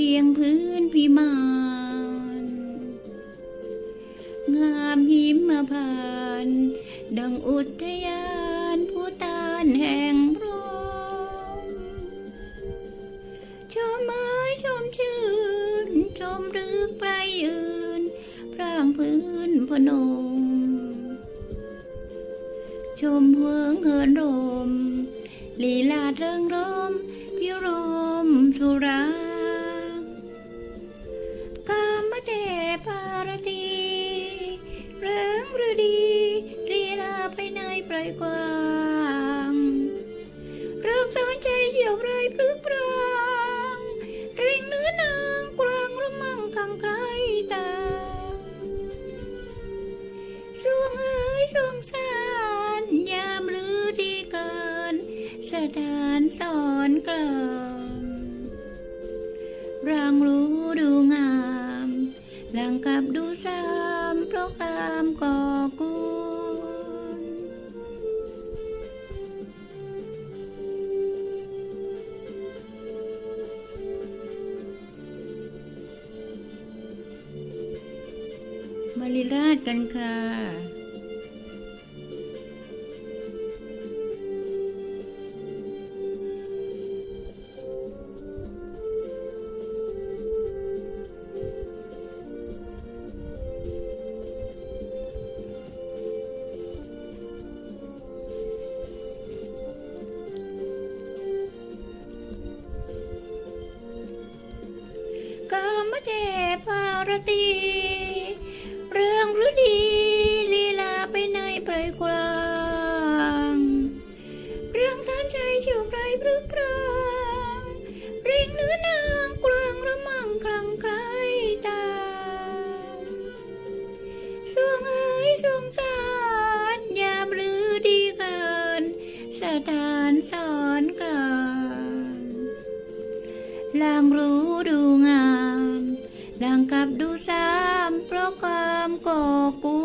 พียงพื้นพิมานงามหิมพานดังอุทยานผู้ตานแห่งพรหมชมไม้ชมชื่น ชมรึกไพรยืน พร่างพื้นพนม ชมเฮืองเหินรมลีลาเริงรมพิรมสุรา เทพารตีเริงฤดีรีลาไปในปล่อยกว้างเริ่มสอนใจเหี่ยวไรพลึกพรางริงเนื้อนางกลางระมังขังใครตาสวงเอ้ยสวงสารยามลือดีกินสถานสอนกลางรางรู้ กับดูสามเพราะกามก่อกุลมาริราชกันค่ะ เทพารตี เรื่องฤดีลีลาไปในไพรกลางเรื่องสารใจเฉียวไพรพรึกพรางเร่งเนื้อนางกลางระมังคลังใครตาสวงเอ้ยสวงสารยามลือดีเกินสถานสอนกันลางรู้ กับดูสามเพราะความก่อกู